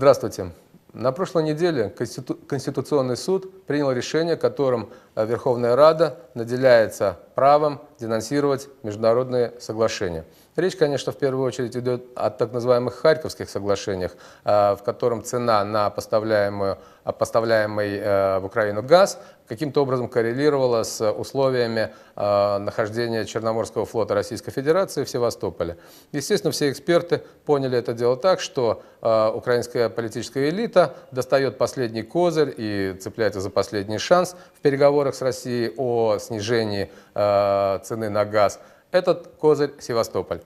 Здравствуйте. На прошлой неделе Конститу... Конституционный суд принял решение, которым э, Верховная Рада наделяется правом денонсировать международные соглашения. Речь, конечно, в первую очередь идет о так называемых Харьковских соглашениях, э, в котором цена на поставляемую, поставляемый э, в Украину газ каким-то образом коррелировала с условиями э, нахождения Черноморского флота Российской Федерации в Севастополе. Естественно, все эксперты поняли это дело так, что украинская политическая элита достает последний козырь и цепляется за последний шанс в переговорах с Россией о снижении цены на газ – этот козырь Севастополь.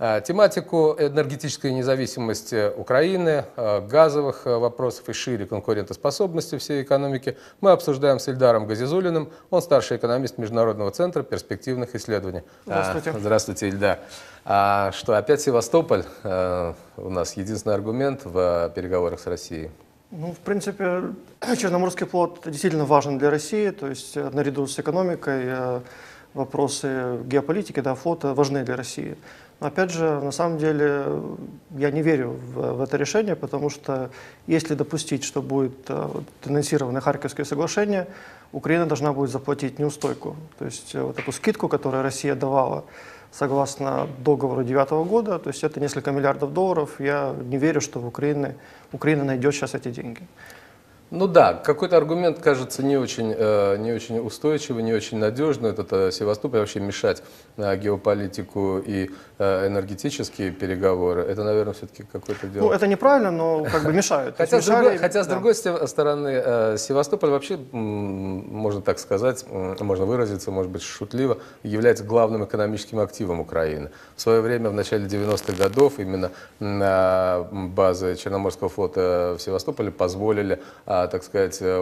Э, тематику энергетической независимости Украины, э, газовых э, вопросов и шире конкурентоспособности всей экономики мы обсуждаем с Ильдаром Газизулиным. Он старший экономист Международного центра перспективных исследований. Здравствуйте. Здравствуйте, Ильдар. А что, опять Севастополь у нас единственный аргумент в переговорах с Россией? Ну, в принципе, Черноморский флот действительно важен для России, то есть наряду с экономикой вопросы геополитики, да, флота важны для России. Но опять же, на самом деле, я не верю в, в это решение, потому что если допустить, что будет э, денонсировано Харьковское соглашение, Украина должна будет заплатить неустойку. То есть э, вот эту скидку, которую Россия давала согласно договору 2009 года, то есть это несколько миллиардов долларов, я не верю, что в Украине, Украина найдет сейчас эти деньги. Ну да, какой-то аргумент кажется не очень, э, не очень устойчивый, не очень надежный. Этот э, Севастополь вообще мешать э, геополитику и энергетические переговоры. Это, наверное, все-таки какое-то дело. Ну, это неправильно, но как бы мешают. Хотя, с другой, хотя, с другой стороны, Севастополь вообще, можно так сказать, можно выразиться, может быть, шутливо, является главным экономическим активом Украины. В свое время, в начале 90-х годов, именно базы Черноморского флота в Севастополе позволили так сказать, э,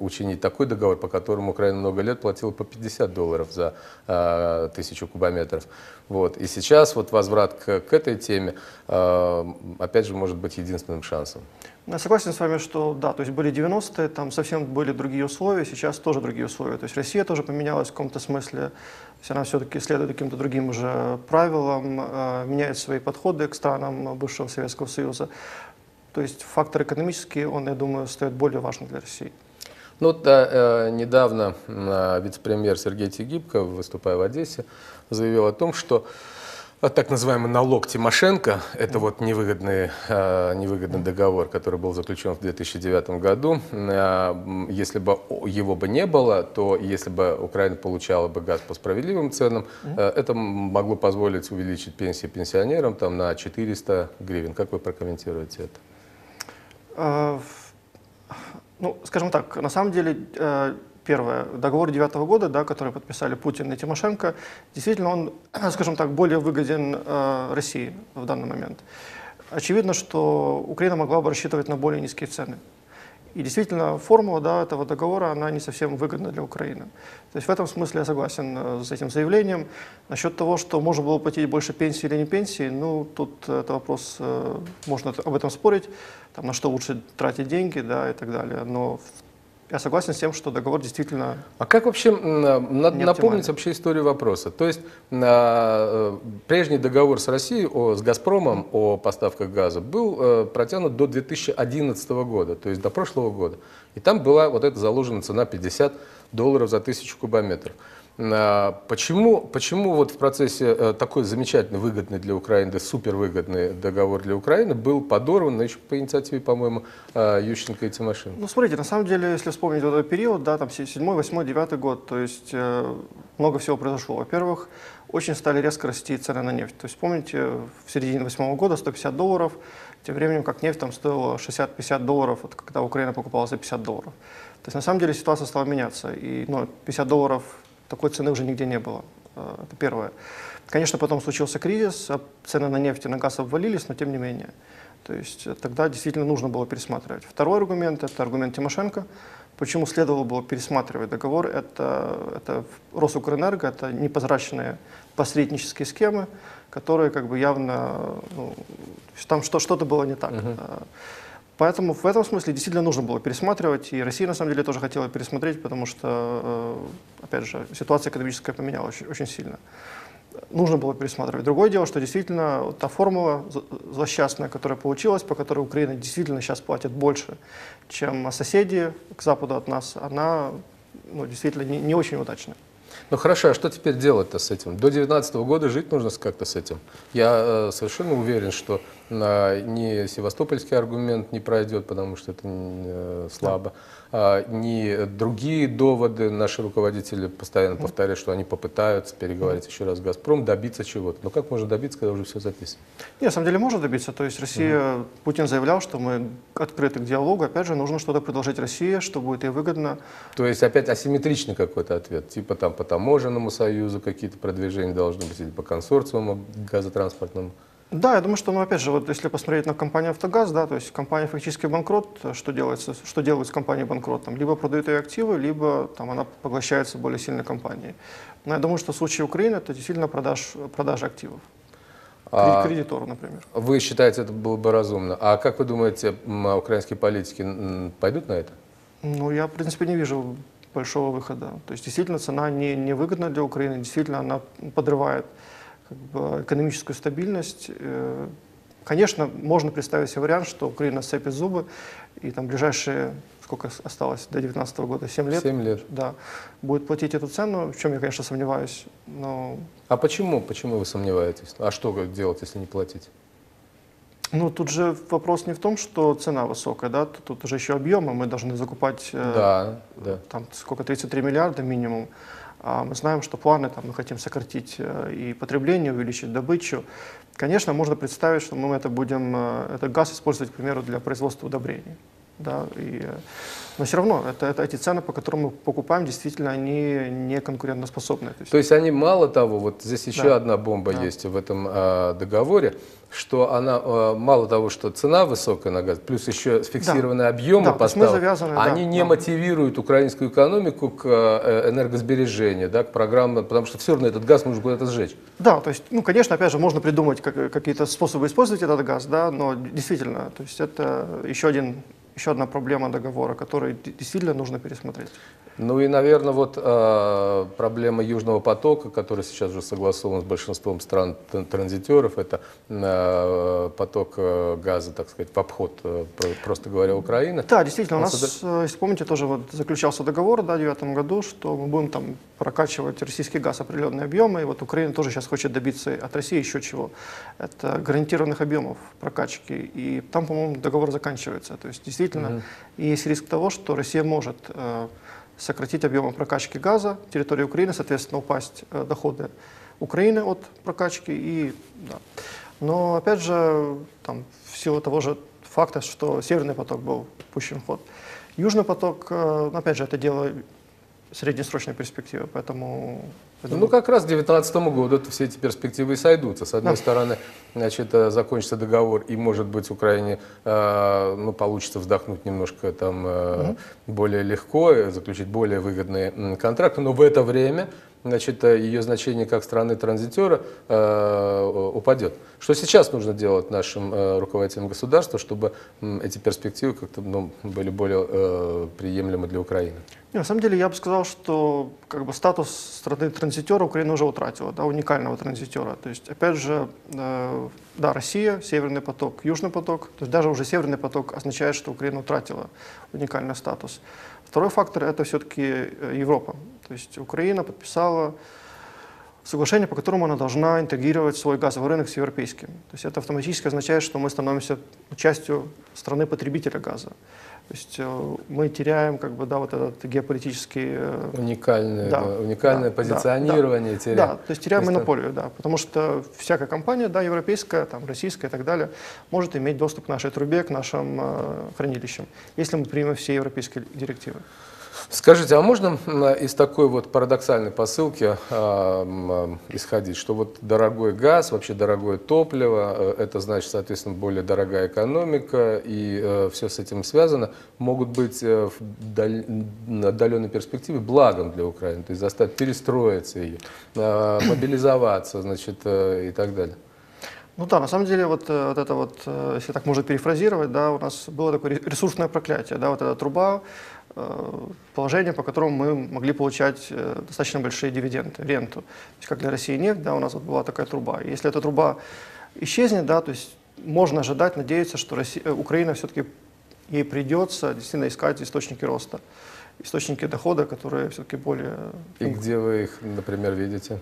учинить такой договор, по которому Украина много лет платила по 50 долларов за а, тысячу кубометров. Вот. И сейчас вот возврат к, к этой теме, а, опять же, может быть единственным шансом. Я согласен с вами, что да, то есть были 90-е, там совсем были другие условия, сейчас тоже другие условия. То есть Россия тоже поменялась в каком-то смысле, то есть она все-таки следует каким-то другим уже правилам, меняет свои подходы к странам бывшего Советского Союза. То есть фактор экономический, он, я думаю, стоит более важным для России. Ну, да, э, недавно э, вице-премьер Сергей Тегибко, выступая в Одессе, заявил о том, что так называемый налог Тимошенко, это вот невыгодный, э, невыгодный договор, который был заключен в 2009 году. Э, если бы его бы не было, то если бы Украина получала бы газ по справедливым ценам, э, это могло позволить увеличить пенсии пенсионерам там, на 400 гривен. Как вы прокомментируете это? Э, ну, скажем так, на самом деле, э, первое, договор девятого года, да, который подписали Путин и Тимошенко, действительно он, скажем так, более выгоден э, России в данный момент. Очевидно, что Украина могла бы рассчитывать на более низкие цены. И действительно, формула да, этого договора, она не совсем выгодна для Украины. То есть в этом смысле я согласен э, с этим заявлением. Насчет того, что можно было платить больше пенсии или не пенсии, ну, тут это вопрос, э, можно об этом спорить, там, на что лучше тратить деньги да, и так далее. Но я согласен с тем, что договор действительно... А как вообще, надо напомнить вообще историю вопроса. То есть э, прежний договор с Россией, о, с «Газпромом» о поставках газа был э, протянут до 2011 года, то есть до прошлого года. И там была вот эта заложена цена 50 долларов за тысячу кубометров. А, почему, почему вот в процессе э, такой замечательно выгодный для Украины, супервыгодный договор для Украины был подорван еще по инициативе, по-моему, э, Ющенко и Тимошенко? Ну, смотрите, на самом деле, если вспомнить этот период, да, там 7, 8, 9 год, то есть э, много всего произошло. Во-первых, очень стали резко расти цены на нефть. То есть, помните, в середине 8 года 150 долларов, тем временем как нефть там стоила 60-50 долларов, вот, когда Украина покупала за 50 долларов. То есть, на самом деле, ситуация стала меняться. И ну, 50 долларов такой цены уже нигде не было. Э, это первое. Конечно, потом случился кризис, а цены на нефть и на газ обвалились, но тем не менее. То есть э, тогда действительно нужно было пересматривать. Второй аргумент – это аргумент Тимошенко. Почему следовало было пересматривать договор? Это, это Росукрэнерго, это непрозрачные посреднические схемы, которые как бы явно, ну, там что-то было не так. Uh -huh. Поэтому в этом смысле действительно нужно было пересматривать, и Россия на самом деле тоже хотела пересмотреть, потому что, э, опять же, ситуация экономическая поменялась очень, очень сильно. нужно было пересматривать. Другое дело, что действительно та формула злосчастная, которая получилась, по которой Украина действительно сейчас платит больше, чем соседи к западу от нас, она ну, действительно не, не очень удачная. Ну хорошо, а что теперь делать-то с этим? До 2019 года жить нужно как-то с этим. Я э, совершенно уверен, что э, ни севастопольский аргумент не пройдет, потому что это э, слабо. Да ни другие доводы. Наши руководители постоянно повторяют, что они попытаются переговорить еще раз с «Газпром», добиться чего-то. Но как можно добиться, когда уже все записано? Нет, на самом деле можно добиться. То есть Россия, угу. Путин заявлял, что мы открыты к диалогу. Опять же, нужно что-то предложить России, что будет ей выгодно. То есть опять асимметричный какой-то ответ. Типа там по таможенному союзу какие-то продвижения должны быть, или по консорциуму газотранспортному. Да, я думаю, что, ну, опять же, вот если посмотреть на компанию «Автогаз», да, то есть компания фактически банкрот, что делается, что делают с компанией банкротом? Либо продают ее активы, либо там она поглощается более сильной компанией. Но я думаю, что в случае Украины это действительно продаж, продажа активов. А кредитору, например. Вы считаете, это было бы разумно. А как вы думаете, украинские политики пойдут на это? Ну, я, в принципе, не вижу большого выхода. То есть, действительно, цена не, не выгодна для Украины, действительно, она подрывает как бы, экономическую стабильность. Э, конечно, можно представить себе вариант, что Украина сцепит зубы, и там ближайшие, сколько осталось до 2019 года, 7 лет, 7 лет. Да, будет платить эту цену, в чем я, конечно, сомневаюсь. Но... А почему? Почему вы сомневаетесь? А что делать, если не платить? Ну, тут же вопрос не в том, что цена высокая, да, тут, тут уже еще объемы, мы должны закупать, э, да, да. там, сколько, 33 миллиарда минимум. А мы знаем, что планы, там, мы хотим сократить э, и потребление, увеличить добычу. Конечно, можно представить, что мы это будем, э, этот газ использовать, к примеру, для производства удобрений. Да, и, э, но все равно это, это, эти цены, по которым мы покупаем, действительно, они не конкурентоспособны. То есть, То есть они мало того, вот здесь еще да. одна бомба да. есть в этом э, договоре, что она э, мало того, что цена высокая на газ, плюс еще фиксированные да. объемы да, поставок, завязаны, они да, не да. мотивируют украинскую экономику к э, энергосбережению, да, к программам, потому что все равно этот газ нужно куда-то сжечь. Да, то есть, ну, конечно, опять же, можно придумать как, какие-то способы использовать этот газ, да, но действительно, то есть это еще один еще одна проблема договора, который действительно нужно пересмотреть. Ну и, наверное, вот э, проблема Южного потока, который сейчас уже согласован с большинством стран транзитеров, это э, поток газа, так сказать, в обход, э, просто говоря, Украины. Да, действительно, Он у нас, созда... Э, если помните, тоже вот заключался договор да, в 2009 году, что мы будем там прокачивать российский газ определенные объемы, и вот Украина тоже сейчас хочет добиться от России еще чего. Это гарантированных объемов прокачки, и там, по-моему, договор заканчивается. То есть, действительно, угу. есть риск того, что Россия может э, сократить объемы прокачки газа территории Украины, соответственно, упасть э, доходы Украины от прокачки. И, да. Но, опять же, там, в силу того же факта, что Северный поток был пущен в ход, Южный поток, э, опять же, это дело среднесрочной перспективы, поэтому ну, как раз к 2019 году все эти перспективы и сойдутся. С одной да. стороны, значит, э, закончится договор, и, может быть, Украине э, ну, получится вздохнуть немножко там, э, угу. более легко, заключить более выгодные контракты, но в это время значит, э, ее значение как страны-транзитера э, упадет. Что сейчас нужно делать нашим э, руководителям государства, чтобы э, эти перспективы как-то ну, были более э, приемлемы для Украины? Не, на самом деле я бы сказал, что как бы, статус страны-транзитера Украина уже утратила, да, уникального транзитера. То есть, опять же, э, да, Россия, Северный поток, Южный поток. То есть даже уже Северный поток означает, что Украина утратила уникальный статус. Второй фактор – это все-таки э, Европа. То есть Украина подписала соглашение, по которому она должна интегрировать свой газовый рынок с европейским. То есть это автоматически означает, что мы становимся частью страны-потребителя газа. То есть э, мы теряем как бы, да, вот этот геополитический... Э, уникальное, да, уникальное да, позиционирование. Да, теряем. да, то есть теряем монополию, да, потому что всякая компания, да, европейская, там, российская и так далее, может иметь доступ к нашей трубе, к нашим э, хранилищам, если мы примем все европейские директивы. Скажите, а можно из такой вот парадоксальной посылки э, исходить, что вот дорогой газ, вообще дорогое топливо, э, это значит, соответственно, более дорогая экономика, и э, все с этим связано, могут быть э, в даль... на отдаленной перспективе благом для Украины, то есть заставить перестроиться ее, э, мобилизоваться, значит, э, и так далее? Ну да, на самом деле вот, э, вот это вот, э, если так можно перефразировать, да, у нас было такое ресурсное проклятие, да, вот эта труба, положение, по которому мы могли получать достаточно большие дивиденды, ренту. То есть как для России нефть, да, у нас вот была такая труба. Если эта труба исчезнет, да, то есть можно ожидать, надеяться, что Россия, Украина все-таки ей придется действительно искать источники роста, источники дохода, которые все-таки более... И где вы их, например, видите?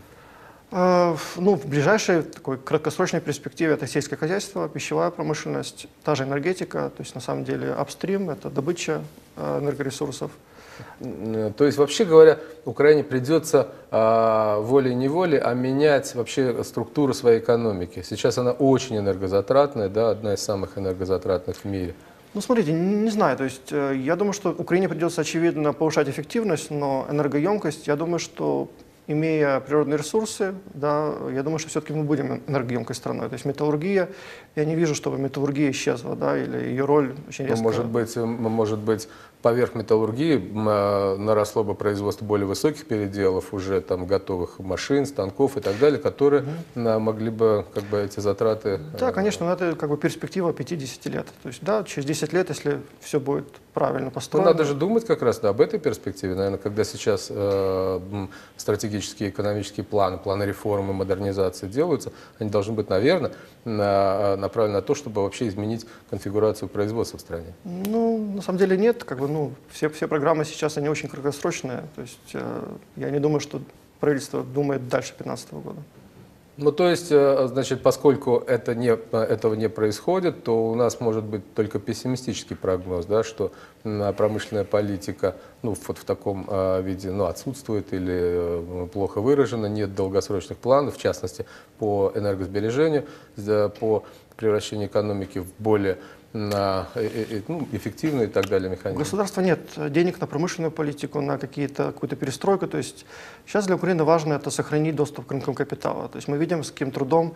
Ну, в ближайшей такой краткосрочной перспективе это сельское хозяйство, пищевая промышленность, та же энергетика, то есть на самом деле апстрим, это добыча энергоресурсов. То есть, вообще говоря, Украине придется а, волей-неволей а менять вообще структуру своей экономики. Сейчас она очень энергозатратная, да, одна из самых энергозатратных в мире. Ну, смотрите, не знаю, то есть э, я думаю, что Украине придется, очевидно, повышать эффективность, но энергоемкость, я думаю, что имея природные ресурсы, да, я думаю, что все-таки мы будем энергоемкой страной. То есть металлургия, я не вижу, чтобы металлургия исчезла, да, или ее роль очень резко. Ну, может быть, может быть, поверх металлургии а, наросло бы производство более высоких переделов, уже там готовых машин, станков и так далее, которые угу. могли бы как бы эти затраты... Да, э, конечно, но это как бы перспектива 50 лет. То есть, да, через 10 лет, если все будет правильно построено... Ну, надо же думать как раз да, об этой перспективе, наверное, когда сейчас э, стратегические экономические планы, планы реформы, модернизации делаются, они должны быть, наверное, на, направлены на то, чтобы вообще изменить конфигурацию производства в стране. Ну, на самом деле нет, как бы ну, все, все программы сейчас, они очень краткосрочные. То есть э, я не думаю, что правительство думает дальше 2015 года. Ну, то есть, э, значит, поскольку это не, этого не происходит, то у нас может быть только пессимистический прогноз, да, что промышленная политика ну, вот в таком э, виде ну, отсутствует или э, плохо выражена, нет долгосрочных планов, в частности, по энергосбережению, по превращению экономики в более на э, э, ну, эффективные и так далее механизмы? Государства нет денег на промышленную политику, на какие-то, какую-то перестройку. То есть сейчас для Украины важно это сохранить доступ к рынкам капитала. То есть мы видим, с каким трудом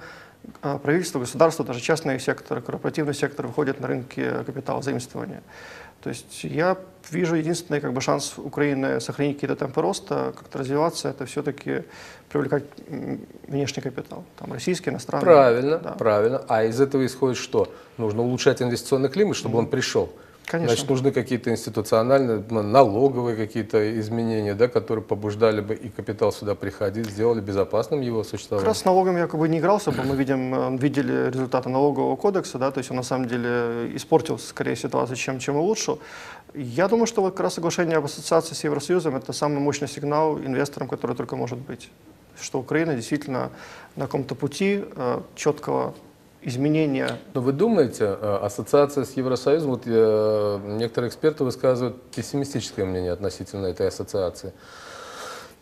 правительство, государство, даже частный сектор, корпоративный сектор выходят на рынки капитала, заимствования. То есть я вижу единственный как бы, шанс Украины сохранить какие-то темпы роста, как-то развиваться, это все-таки привлекать внешний капитал, там российский, иностранный. Правильно, да. правильно. А из этого исходит что? Нужно улучшать инвестиционный климат, чтобы mm-hmm. он пришел. Конечно. Значит, нужны какие-то институциональные, ну, налоговые какие-то изменения, да, которые побуждали бы и капитал сюда приходить, сделали безопасным его существование. Как раз с налогом я как бы не игрался бы. Мы видим, э, видели результаты налогового кодекса, да, то есть он на самом деле испортил скорее ситуацию, чем, чем улучшил. Я думаю, что вот как раз соглашение об ассоциации с Евросоюзом это самый мощный сигнал инвесторам, который только может быть. Что Украина действительно на каком-то пути э, четкого изменения. Но вы думаете, э, ассоциация с Евросоюзом, вот э, некоторые эксперты высказывают пессимистическое мнение относительно этой ассоциации.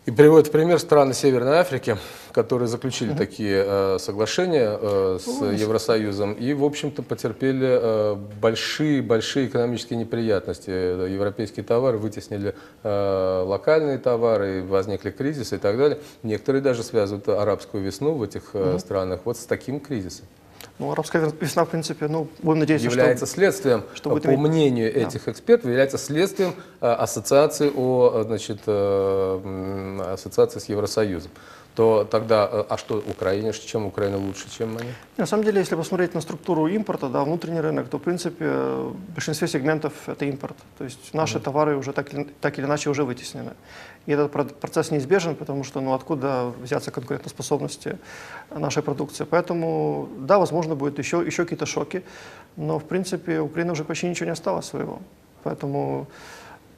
И приводят пример страны Северной Африки, которые заключили угу. такие э, соглашения э, с ну, Евросоюзом и, в общем-то, потерпели большие-большие э, экономические неприятности. Европейские товары вытеснили э, локальные товары, возникли кризисы и так далее. Некоторые даже связывают арабскую весну в этих э, угу. странах вот с таким кризисом. Ну, арабская весна, в принципе, ну, будем надеяться, является что, следствием, что будет по иметь... мнению этих да. экспертов, является следствием э, ассоциации, о, значит, э, ассоциации с Евросоюзом то тогда, э, а что Украине, чем Украина лучше, чем они? На самом деле, если посмотреть на структуру импорта, да, внутренний рынок, то, в принципе, в большинстве сегментов это импорт. То есть наши mm-hmm. товары уже так, так или иначе уже вытеснены. И этот процесс неизбежен, потому что, ну, откуда взяться конкурентоспособности нашей продукции. Поэтому, да, возможно, будет еще, еще какие-то шоки, но, в принципе, Украина уже почти ничего не осталось своего. Поэтому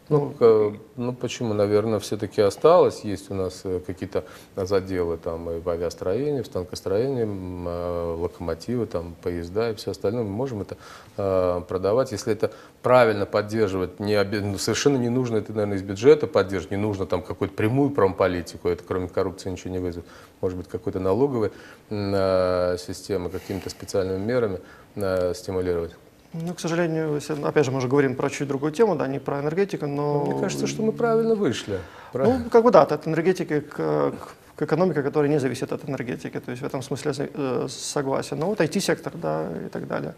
ну, ну, ну почему, наверное, все-таки осталось. Есть у нас э, какие-то заделы там и в авиастроении, в станкостроении, э, локомотивы, там, поезда и все остальное. Мы можем это э, продавать, если это правильно поддерживать. Не, ну, совершенно не нужно это, наверное, из бюджета поддерживать, не нужно там какую-то прямую промполитику, это кроме коррупции ничего не вызовет. Может быть, какой-то налоговой э, системы, какими-то специальными мерами э, стимулировать. Ну, к сожалению, если, опять же, мы уже говорим про чуть другую тему, да, не про энергетику, но... Мне кажется, что мы правильно вышли. Правильно? Ну, как бы да, от энергетики к, к, к экономике, которая не зависит от энергетики, то есть в этом смысле э, согласен. Но вот IT-сектор, да, и так далее.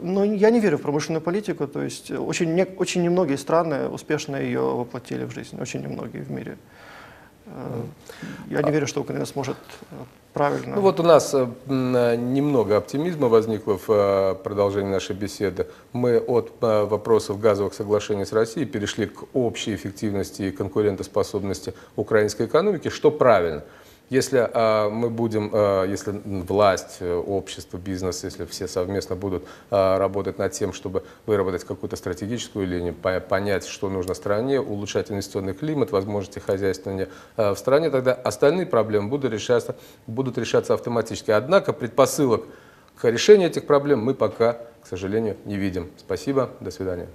Но я не верю в промышленную политику, то есть очень, не, очень немногие страны успешно ее воплотили в жизнь, очень немногие в мире. Я не верю, что Украина сможет э, правильно... Ну вот у нас э, э, немного оптимизма возникло в продолжении нашей беседы. Мы от вопросов газовых соглашений с Россией перешли к общей эффективности и конкурентоспособности украинской экономики, что правильно. Если э, мы будем, э, если власть, э, общество, бизнес, если все совместно будут э, работать над тем, чтобы выработать какую-то стратегическую линию, по- понять, что нужно стране, улучшать инвестиционный климат, возможности хозяйствования э, в стране, тогда остальные проблемы будут решаться, будут решаться автоматически. Однако предпосылок к решению этих проблем мы пока, к сожалению, не видим. Спасибо, до свидания.